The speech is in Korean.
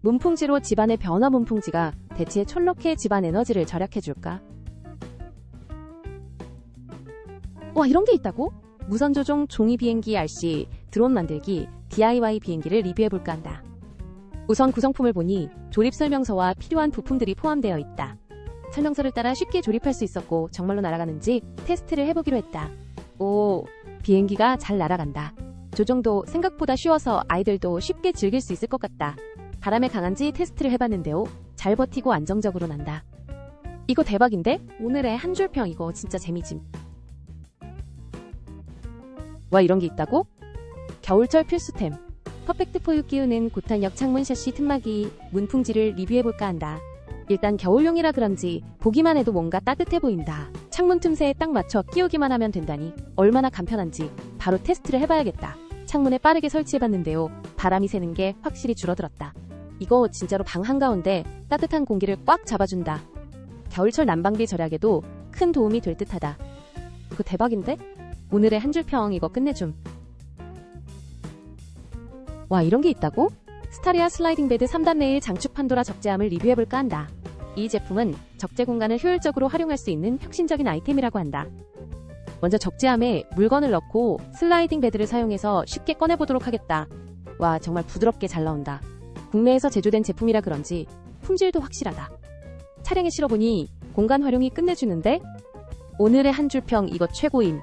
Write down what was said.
문풍지로 집안의 변화 문풍지가 대체 촐록해 집안 에너지를 절약해줄까? 와 이런 게 있다고? 무선 조종 종이 비행기 RC, 드론 만들기, DIY 비행기를 리뷰해볼까 한다. 우선 구성품을 보니 조립 설명서와 필요한 부품들이 포함되어 있다. 설명서를 따라 쉽게 조립할 수 있었고 정말로 날아가는지 테스트를 해보기로 했다. 오, 비행기가 잘 날아간다. 조종도 생각보다 쉬워서 아이들도 쉽게 즐길 수 있을 것 같다. 바람에 강한지 테스트를 해봤는데요. 잘 버티고 안정적으로 난다. 이거 대박인데? 오늘의 한 줄평 이거 진짜 재미짐. 와 이런 게 있다고? 겨울철 필수템. 퍼펙트 포유 끼우는 고탄력 창문 샤시 틈막이 문풍지를 리뷰해볼까 한다. 일단 겨울용이라 그런지 보기만 해도 뭔가 따뜻해 보인다. 창문 틈새에 딱 맞춰 끼우기만 하면 된다니 얼마나 간편한지 바로 테스트를 해봐야겠다. 창문에 빠르게 설치해봤는데요. 바람이 새는 게 확실히 줄어들었다. 이거 진짜로 방 한가운데 따뜻한 공기를 꽉 잡아준다. 겨울철 난방비 절약에도 큰 도움이 될 듯하다. 이거 대박인데? 오늘의 한 줄 평 이거 끝내줌. 와 이런 게 있다고? 스타리아 슬라이딩 베드 3단 레일 장축 판도라 적재함을 리뷰해볼까 한다. 이 제품은 적재 공간을 효율적으로 활용할 수 있는 혁신적인 아이템이라고 한다. 먼저 적재함에 물건을 넣고 슬라이딩 베드를 사용해서 쉽게 꺼내보도록 하겠다. 와 정말 부드럽게 잘 나온다. 국내에서 제조된 제품이라 그런지 품질도 확실하다. 차량에 실어보니 공간 활용이 끝내주는데 오늘의 한 줄 평 이거 최고임.